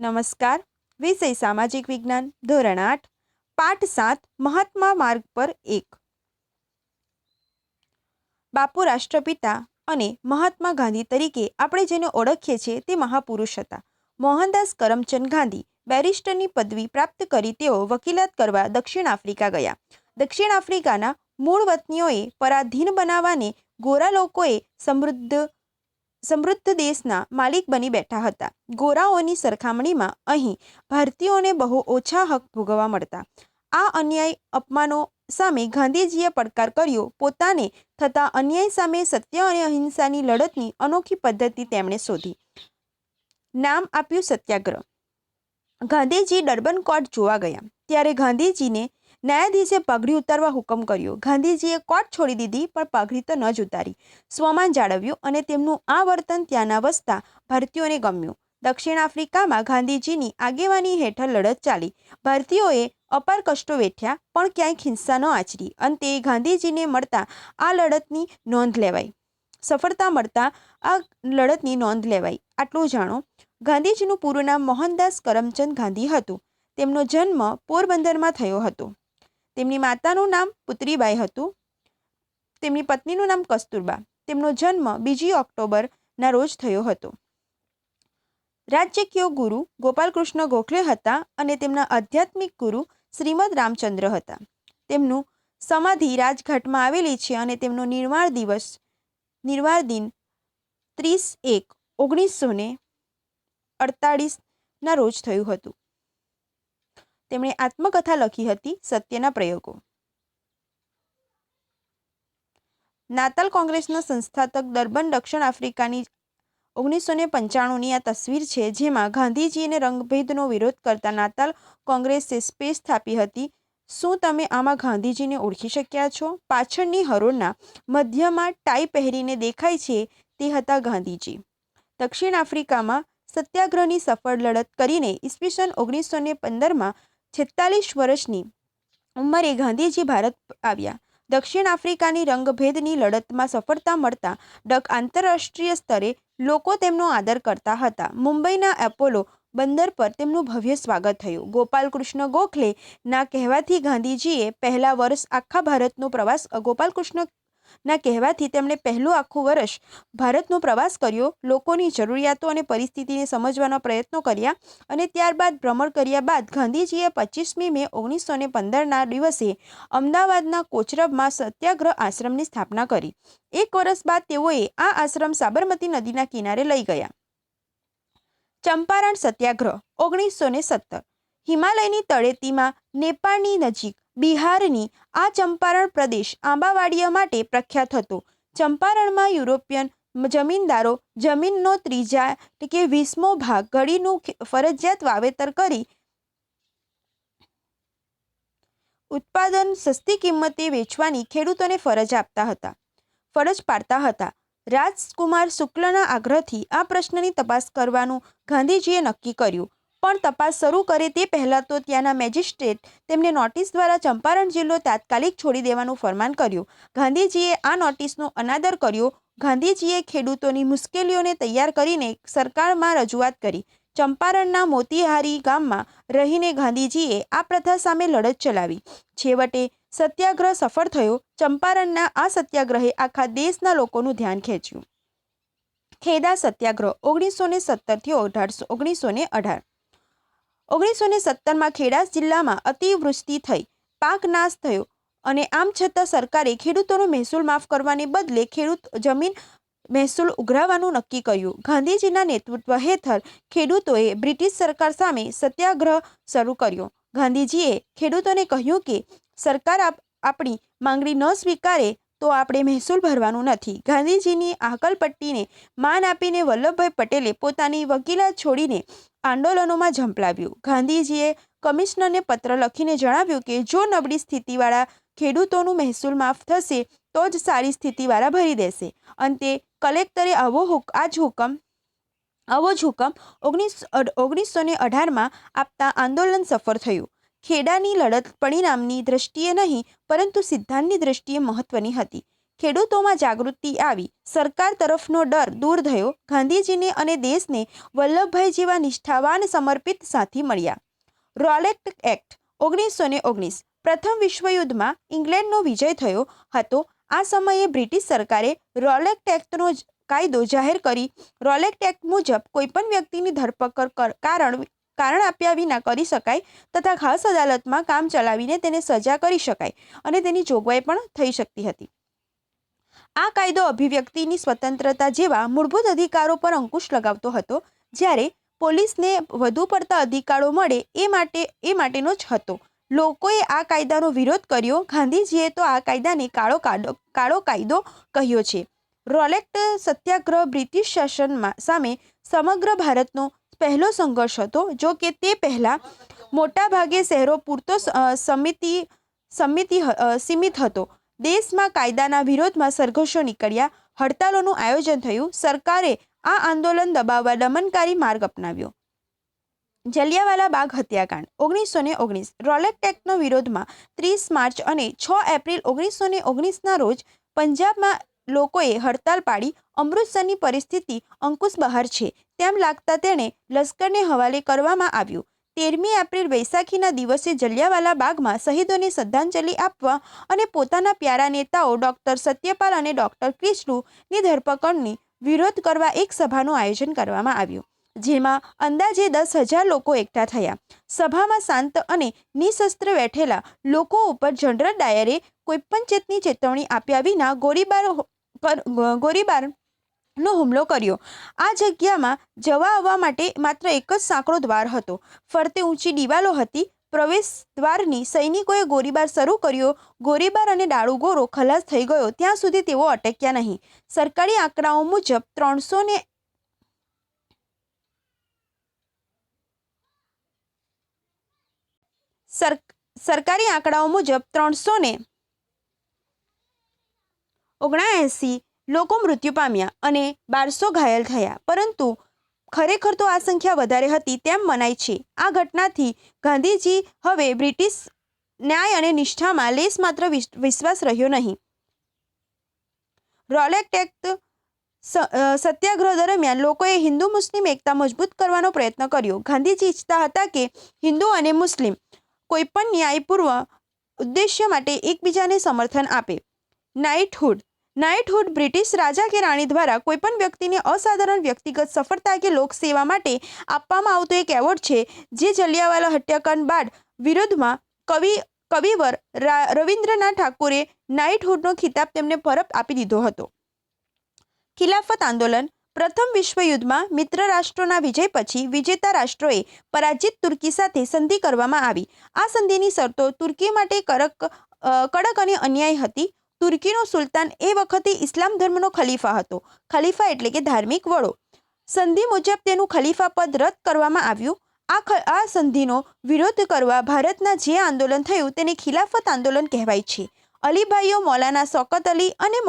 નમસ્કાર. વિષય સામાજિક વિજ્ઞાન, ધોરણ આઠ, પાઠ સાત, મહાત્મા માર્ગ પર એક. બાપુ રાષ્ટ્રપિતા અને મહાત્મા ગાંધી તરીકે આપણે જેને ઓળખીએ છીએ તે મહાપુરુષ હતા. મોહનદાસ કરમચંદ ગાંધી બેરિસ્ટરની પદવી પ્રાપ્ત કરી તેઓ વકીલાત કરવા દક્ષિણ આફ્રિકા ગયા. દક્ષિણ આફ્રિકાના મૂળ વતનીઓએ પરાધીન બનાવવાને ગોરા લોકોએ સમૃદ્ધ સમૃદ્ધ દેશના માલિક બની બેઠા હતા. ગોરાઓની સરખામણીમાં અહીં ભારતીયોને બહુ ઓછા હક ભોગવવા મળતા. આ અન્યાય અપમાનો સામે ગાંધીજીએ પડકાર કર્યો. પોતાને થતા અન્યાય સામે સત્ય અને અહિંસાની લડતની અનોખી પદ્ધતિ તેમણે શોધી. નામ આપ્યું સત્યાગ્રહ. ગાંધીજી ડર્બન કોર્ટ જોવા ગયા. ત્યારે ગાંધીજીને ન્યાયાધીશે પગડી ઉતારવા હુકમ કર્યો. ગાંધીજીએ કોર્ટ છોડી દીધી, પણ પગડી તો ન જ ઉતારી. સ્વમાન જાળવ્યું અને તેમનું આ વર્તન ત્યાંના વસતા ભારતીયોને ગમ્યું. દક્ષિણ આફ્રિકામાં ગાંધીજીની આગેવાની હેઠળ લડત ચાલી. ભારતીયોએ અપાર કષ્ટો વેઠ્યા, પણ ક્યાંય હિંસા ન આચરી. અંતે ગાંધીજીને મળતા આ લડતની નોંધ લેવાઈ. સફળતા મળતા આ લડતની નોંધ લેવાઈ. આટલું જાણો, ગાંધીજીનું પૂરું નામ મોહનદાસ કરમચંદ ગાંધી હતું. તેમનો જન્મ પોરબંદરમાં થયો હતો. તેમની માતાનું નામ પુત્રીબાઈ હતું. તેમની પત્નીનું નામ કસ્તુરબા. તેમનો જન્મ બીજી ઓક્ટોબરના રોજ થયો હતો. રાજ્યકીય ગુરુ ગોપાલકૃષ્ણ ગોખલે હતા અને તેમના આધ્યાત્મિક ગુરુ શ્રીમદ રામચંદ્ર હતા. તેમનું સમાધિ રાજઘાટમાં આવેલી છે અને તેમનો નિર્વાણ દિવસ, નિર્વાણ દિન ત્રીસ એક ઓગણીસો ને અડતાળીસના રોજ થયું હતું. તેમણે આત્મકથા લખી હતી સત્યના પ્રયોગો. નાતાલ કોંગ્રેસના સંસ્થાપક ડર્બન દક્ષિણ આફ્રિકાની ઓગણીસો ને પંચાણુંની આ તસવીર છે, જેમાં ગાંધીજીને રંગભેદનો વિરોધ કરતા નાતાલ કોંગ્રેસે સ્પેસ સ્થાપી હતી. શું તમે આમાં ગાંધીજીને ઓળખી શક્યા છો? પાછળની હરોળના મધ્યમાં ટાઈ પહેરીને દેખાય છે તે હતા ગાંધીજી. દક્ષિણ આફ્રિકામાં સત્યાગ્રહની સફળ લડત કરીને ઈસવીસન ઓગણીસો ને પંદરમાં છેતાલીસ વર્ષની ઉંમરે ગાંધીજી ભારત આવ્યા. દક્ષિણ આફ્રિકાની રંગભેદની લડતમાં સફળતા મળતા ડક આંતરરાષ્ટ્રીય સ્તરે લોકો તેમનો આદર કરતા હતા. મુંબઈના એપોલો બંદર પર તેમનું ભવ્ય સ્વાગત થયું. ગોપાલકૃષ્ણ ગોખલેના કહેવાથી ગાંધીજીએ પહેલા વર્ષ આખા ભારતનો પ્રવાસ ગોપાલકૃષ્ણ ના કહેવાથી તેમણે પહેલું આખું વર્ષ ભારતનો પ્રવાસ કર્યો, લોકોની જરૂરિયાતો અને પરિસ્થિતિને સમજવાનો પ્રયત્નો કર્યા અને ત્યારબાદ ભ્રમણ કર્યા બાદ ગાંધીજીએ પચીસમી મે ઓગણીસો ને પંદરના દિવસે અમદાવાદના કોચરબમાં સત્યાગ્રહ આશ્રમની સ્થાપના કરી. એક વર્ષ બાદ તેઓએ આ આશ્રમ સાબરમતી નદીના કિનારે લઈ ગયા. ચંપારણ સત્યાગ્રહ ઓગણીસો ને સત્તર. હિમાલયની તળેટીમાં નેપાળની નજીક બિહારની આ ચંપારણ પ્રદેશ આંબાવાડિયા માટે પ્રખ્યાત હતો. ચંપારણમાં યુરોપિયન જમીનદારો જમીનનો ત્રીજા કે વીસમો ભાગ ઘડીનું ફરજિયાત વાવેતર કરી ઉત્પાદન સસ્તી કિંમતે વેચવાની ખેડૂતોને ફરજ આપતા હતા. ફરજ પાડતા હતા. રાજકુમાર શુક્લના આગ્રહથી આ પ્રશ્નની તપાસ કરવાનું ગાંધીજીએ નક્કી કર્યું. પણ તપાસ શરૂ કરે તે પહેલાં તો ત્યાંના મેજિસ્ટ્રેટ તેમને નોટિસ દ્વારા ચંપારણ જિલ્લો તાત્કાલિક છોડી દેવાનું ફરમાન કર્યું. ગાંધીજીએ આ નોટિસનો અનાદર કર્યો. ગાંધીજીએ ખેડૂતોની મુશ્કેલીઓને તૈયાર કરીને સરકારમાં રજૂઆત કરી. ચંપારણના મોતીહારી ગામમાં રહીને ગાંધીજીએ આ પ્રથા સામે લડત ચલાવી. છેવટે સત્યાગ્રહ સફળ થયો. ચંપારણના આ સત્યાગ્રહે આખા દેશના લોકોનું ધ્યાન ખેંચ્યું. ખેદા સત્યાગ્રહ ઓગણીસો ને સત્તરથી અઢારસો, ઓગણીસો ને અઢાર. ઓગણીસો ને સત્તરમાં ખેડા જિલ્લામાં અતિવૃષ્ટિ થઈ, પાક નાશ થયો અને આમ છતાં સરકારે ખેડૂતોનો મહેસૂલ માફ કરવાને બદલે ખેડૂત જમીન મહેસૂલ ઉઘરાવવાનું નક્કી કર્યું. ગાંધીજીના નેતૃત્વ હેઠળ ખેડૂતોએ બ્રિટિશ સરકાર સામે સત્યાગ્રહ શરૂ કર્યો. ગાંધીજીએ ખેડૂતોને કહ્યું કે, સરકાર આપણી માંગણી ન સ્વીકારે તો આપણે મહેસૂલ ભરવાનું નથી. ગાંધીજીની આકલપટ્ટીને માન આપીને વલ્લભભાઈ પટેલે પોતાની વકીલાત છોડીને આંદોલનોમાં ઝંપલાવ્યું. ગાંધીજીએ કમિશનરને પત્ર લખીને જણાવ્યું કે, જો નબળી સ્થિતિવાળા ખેડૂતોનું મહેસૂલ માફ થશે, તો જ સારી સ્થિતિવાળા ભરી દેશે. અંતે કલેક્ટરે આવો હુક આ જ હુકમ, આવો જ હુકમ ઓગણીસ ઓગણીસો ને અઢારમાં આપતા આંદોલન સફળ થયું. ખેડાની લડત પરિણામની દ્રષ્ટિએ નહીં, પરંતુ સિદ્ધાંતની દ્રષ્ટિએ મહત્વની હતી. ખેડૂતોમાં જાગૃતિ આવી. સરકાર તરફનો ડર દૂર થયો. ગાંધીજીને અને દેશને વલ્લભભાઈ જેવા નિષ્ઠાવાન સમર્પિત સાથી મળ્યા. રોલેક્ટ એક્ટ ઓગણીસો ને ઓગણીસ. પ્રથમ વિશ્વયુદ્ધમાં ઇંગ્લેન્ડનો વિજય થયો હતો. આ સમયે બ્રિટિશ સરકારે રોલેક્ટ એક્ટનો કાયદો જાહેર કરી. રોલેક્ટ એક્ટ મુજબ કોઈપણ વ્યક્તિની ધરપકડ કર- કારણ કારણ આપ્યા વિના કરી શકાય તથા ખાસ અદાલતમાં કામ ચલાવીને તેને સજા કરી શકાય અને તેની જોગવાઈ પણ થઈ શકતી હતી. આ કાયદો અભિવ્યક્તિની સ્વતંત્રતા જેવા મૂળભૂત અધિકારો પર અંકુશ લગાવતો હતો, જ્યારે પોલીસને વધુ પડતા અધિકારો મળે એ માટે, એ માટેનો જ હતો. લોકોએ આ કાયદાનો વિરોધ કર્યો. ગાંધીજીએ તો આ કાયદાને કાળો કાડો, કાળો કાયદો કહ્યો છે. રોલેક્ટ સત્યાગ્રહ બ્રિટિશ શાસનમાં સામે સમગ્ર ભારતનો પહેલો સંઘર્ષ હતો, જો કે તે પહેલાં મોટાભાગે શહેરો પૂરતો સમિતિ સમિતિ સીમિત હતો. દેશમાં કાયદાના વિરોધમાં સંઘર્ષો નીકળ્યા, હડતાલોનું આયોજન થયું, સરકારે આ આંદોલન દબાવવા દમનકારી માર્ગ અપનાવ્યો. જલિયાવાલા બાગ હત્યાકાંડ ઓગણીસો ને ઓગણીસ રોલેક્ટ એક્ટનો વિરોધમાં ત્રીસ માર્ચ અને છ એપ્રિલ ઓગણીસો ને ઓગણીસના રોજ પંજાબમાં લોકોએ હડતાલ પાડી અમૃતસરની પરિસ્થિતિ અંકુશ બહાર છે. તેમ લાગતા તેણે લશ્કરને હવાલે કરવામાં આવ્યું. તેરમી એપ્રિલ વૈશાખીના દિવસે જલિયાવાલા બાગમાં શહીદોને શ્રદ્ધાંજલિ આપવા અને પોતાના પ્યારા નેતાઓ ડૉક્ટર સત્યપાલ અને ડૉક્ટર ક્રિષ્ણુની ધરપકડની વિરોધ કરવા એક સભાનું આયોજન કરવામાં આવ્યું, જેમાં અંદાજે દસ હજાર લોકો એકઠા થયા. સભામાં શાંત અને નિશસ્ત્ર બેઠેલા લોકો ઉપર જનરલ ડાયરે કોઈપણ ચેતની ચેતવણી આપ્યા વિના ગોળીબાર કર- ગોળીબારનો હુમલો કર્યો. આ જગ્યામાં જવા આવવા માટે માત્ર એક જ સાંકડો દ્વાર હતો. ફરતે ઊંચી દિવાલો હતી. પ્રવેશ દ્વારની સૈનિકોએ ગોળીબાર શરૂ કર્યો. ગોળીબાર અને દારૂગોળો ખલાસ થઈ ગયો. ત્યાં સુધી તેઓ અટક્યા નહીં. સરકારી આંકડાઓ મુજબ ત્રણસો ને સર, સરકારી આંકડાઓ મુજબ ત્રણસો ને ઓગણએંસી લોકો મૃત્યુ પામ્યા અને બારસો ઘાયલ થયા. પરંતુ ખરેખર તો આ સંખ્યા વધારે હતી તેમ મનાય છે. આ ઘટનાથી ગાંધીજી હવે બ્રિટિશ ન્યાય અને નિષ્ઠામાં લેશ માત્ર વિશ- વિશ્વાસ રહ્યો નહીં. રોલેક્ટ એક્ટ સત્યાગ્રહ દરમિયાન લોકોએ હિન્દુ મુસ્લિમ એકતા મજબૂત કરવાનો પ્રયત્ન કર્યો. ગાંધીજી ઈચ્છતા હતા કે હિન્દુ અને મુસ્લિમ કોઈપણ ન્યાયપૂર્વ ઉદ્દેશ્ય માટે એકબીજાને સમર્થન આપે. નાઇટહુડ નાઇટહુડ બ્રિટિશ રાજા કે રાણી દ્વારા કોઈપણ વ્યક્તિને અસાધારણ વ્યક્તિગત સફળતા કે લોકસેવા માટે આપવામાં આવતો એક એવોર્ડ છે, જે જલિયાવાલા હત્યાકાંડ બાદ વિરોધમાં કવિ, કવિવર રવિન્દ્રનાથ ઠાકુરે નાઇટહુડનો ખિતાબ તેમને પરત આપી દીધો હતો. ખિલાફત આંદોલન, પ્રથમ વિશ્વયુદ્ધમાં મિત્ર રાષ્ટ્રોના વિજય પછી વિજેતા રાષ્ટ્રોએ પરાજિત તુર્કી સાથે સંધિ કરવામાં આવી. આ સંધિની શરતો તુર્કી માટે કડક કડક અને અન્યાય હતી. તુર્કીનો સુલતાન એ વખતે ઇસ્લામ ધર્મનો ખલીફા હતો. ખલીફા એટલે કે ધાર્મિક વડો. સંધિ મુજબ તેનું ખલીફા પદ રદ કરવામાં આવ્યું. આ આ સંધિનો વિરોધ કરવા ભારતના જે આંદોલન થયું તેને ખિલાફત આંદોલન કહેવાય છે. અલીભાઈઓ મૌલાના સોકત અલી અને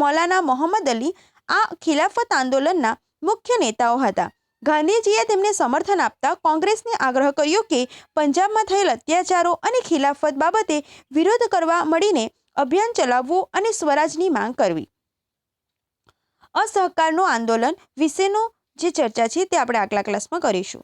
મૌલાના મોહમ્મદ અલી આ ખિલાફત આંદોલનના મુખ્ય નેતાઓ હતા. ગાંધીજીએ તેમને સમર્થન આપતા કોંગ્રેસને આગ્રહ કર્યો કે પંજાબમાં થયેલ અત્યાચારો અને ખિલાફત બાબતે વિરોધ કરવા મળીને અભિયાન ચલાવવું અને સ્વરાજની માંગ કરવી. અસહકારનું આંદોલન વિશેનો જે ચર્ચા છે તે આપણે આગલા ક્લાસમાં કરીશું.